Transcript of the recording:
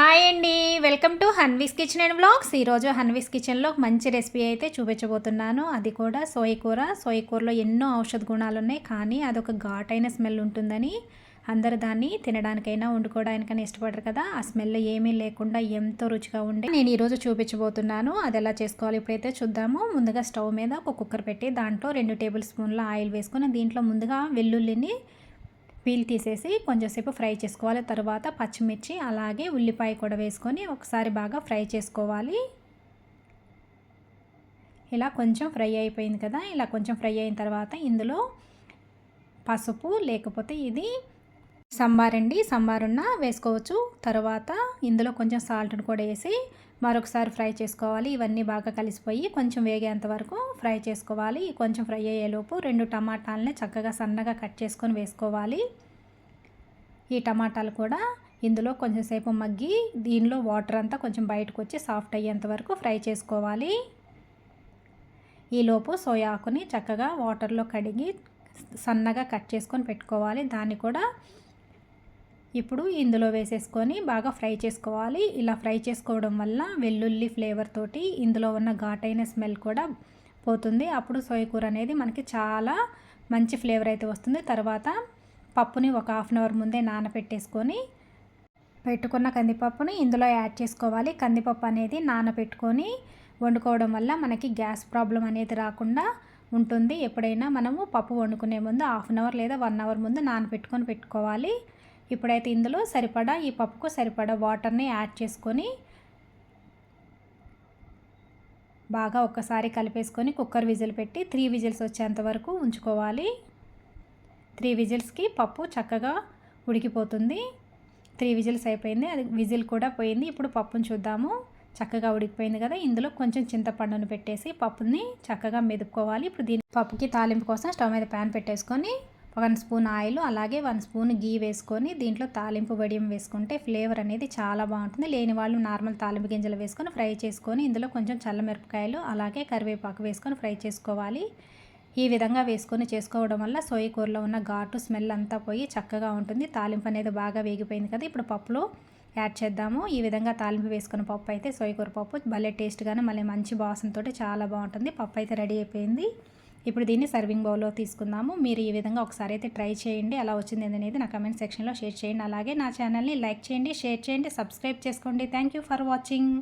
Hi అండి. Welcome to Hanvi's kitchen and vlogs ఈరోజు హన్వీస్ కిచెన్లో మంచి రెసిపీ అయితే చూపించబోతున్నాను. అది కూడా సోయ కూర. సోయ కూరలో ఎన్నో ఔషధ గుణాలు ఉన్నాయి కానీ అదొక ఘాటైన స్మెల్ ఉంటుందని అందరు దాన్ని తినడానికైనా వండుకోవడానికైనా ఇష్టపడరు కదా. ఆ స్మెల్ ఏమీ లేకుండా ఎంతో రుచిగా ఉండే నేను ఈరోజు చూపించబోతున్నాను. అది ఎలా చేసుకోవాలి ఇప్పుడైతే చూద్దాము. ముందుగా స్టవ్ మీద ఒక కుక్కర్ పెట్టి దాంట్లో రెండు టేబుల్ స్పూన్ల ఆయిల్ వేసుకొని దీంట్లో ముందుగా వెల్లుల్లిని పీల్ తీసేసి కొంచెంసేపు ఫ్రై చేసుకోవాలి. తర్వాత పచ్చిమిర్చి అలాగే ఉల్లిపాయ కూడా వేసుకొని ఒకసారి బాగా ఫ్రై చేసుకోవాలి. ఇలా కొంచెం ఫ్రై అయిపోయింది కదా ఇలా కొంచెం ఫ్రై అయిన తర్వాత ఇందులో పసుపు లేకపోతే ఇది సంబార్ అండి సంబార్ ఉన్న వేసుకోవచ్చు. తర్వాత ఇందులో కొంచెం సాల్ట్ని కూడా వేసి మరొకసారి ఫ్రై చేసుకోవాలి. ఇవన్నీ బాగా కలిసిపోయి కొంచెం వేగేంత వరకు ఫ్రై చేసుకోవాలి. కొంచెం ఫ్రై అయ్యేలోపు రెండు టమాటాలని చక్కగా సన్నగా కట్ చేసుకొని వేసుకోవాలి. ఈ టమాటాలు కూడా ఇందులో కొంచెం సేపు మగ్గి దీనిలో వాటర్ అంతా కొంచెం బయటకు వచ్చి సాఫ్ట్ అయ్యేంత వరకు ఫ్రై చేసుకోవాలి. ఈలోపు సోయా ఆకుని చక్కగా వాటర్లో కడిగి సన్నగా కట్ చేసుకొని పెట్టుకోవాలి. దాన్ని కూడా ఇప్పుడు ఇందులో వేసేసుకొని బాగా ఫ్రై చేసుకోవాలి. ఇలా ఫ్రై చేసుకోవడం వల్ల వెల్లుల్లి ఫ్లేవర్ తోటి ఇందులో ఉన్న ఘాటైన స్మెల్ కూడా పోతుంది. అప్పుడు సోయ కూర అనేది మనకి చాలా మంచి ఫ్లేవర్ అయితే వస్తుంది. తర్వాత పప్పుని ఒక హాఫ్ అన్ అవర్ ముందే నానబెట్టేసుకొని పెట్టుకున్న కందిపప్పుని ఇందులో యాడ్ చేసుకోవాలి. కందిపప్పు అనేది నానబెట్టుకొని వండుకోవడం వల్ల మనకి గ్యాస్ ప్రాబ్లం అనేది రాకుండా ఉంటుంది. ఎప్పుడైనా మనము పప్పు వండుకునే ముందు హాఫ్ అన్ అవర్ లేదా వన్ అవర్ ముందు నానబెట్టుకొని పెట్టుకోవాలి. ఇప్పుడైతే ఇందులో సరిపడా ఈ పప్పుకు సరిపడా వాటర్ని యాడ్ చేసుకొని బాగా ఒక్కసారి కలిపేసుకొని కుక్కర్ విజిల్ పెట్టి త్రీ విజిల్స్ వచ్చేంత వరకు ఉంచుకోవాలి. త్రీ విజిల్స్కి పప్పు చక్కగా ఉడికిపోతుంది. త్రీ విజిల్స్ అయిపోయింది. అది విజిల్ కూడా పోయింది. ఇప్పుడు పప్పును చూద్దాము. చక్కగా ఉడికిపోయింది కదా. ఇందులో కొంచెం చింతపండును పెట్టేసి పప్పుని చక్కగా మెదుపుకోవాలి. ఇప్పుడు దీని పప్పుకి తాలింపు కోసం స్టవ్ మీద ప్యాన్ పెట్టేసుకొని వన్ స్పూన్ ఆయిల్ అలాగే వన్ స్పూన్ గీ వేసుకొని దీంట్లో తాలింపు వడియం వేసుకుంటే ఫ్లేవర్ అనేది చాలా బాగుంటుంది. లేని వాళ్ళు నార్మల్ తాలింపు గింజలు వేసుకొని ఫ్రై చేసుకొని ఇందులో కొంచెం చల్లమిరపకాయలు అలాగే కరివేపాకు వేసుకొని ఫ్రై చేసుకోవాలి. ఈ విధంగా వేసుకొని చేసుకోవడం వల్ల సోయ కూరలో ఉన్న ఘాటు స్మెల్ అంతా పోయి చక్కగా ఉంటుంది. తాలింపు అనేది బాగా వేగిపోయింది కదా ఇప్పుడు పప్పులో యాడ్ చేద్దాము. ఈ విధంగా తాలింపు వేసుకున్న పప్పు అయితే సోయకూర పప్పు భలే టేస్ట్గానే మళ్ళీ మంచి వాసనతో చాలా బాగుంటుంది. పప్పు అయితే రెడీ అయిపోయింది. ఇప్పుడు దీన్ని సర్వింగ్ బౌల్లో తీసుకుందాము. మీరు ఈ విధంగా ఒకసారి అయితే ట్రై చేయండి. ఎలా వచ్చింది అనేది నా కమెంట్ సెక్షన్లో షేర్ చేయండి. అలాగే నా ఛానల్ని లైక్ చేయండి షేర్ చేయండి సబ్స్క్రైబ్ చేసుకోండి. Thank for watching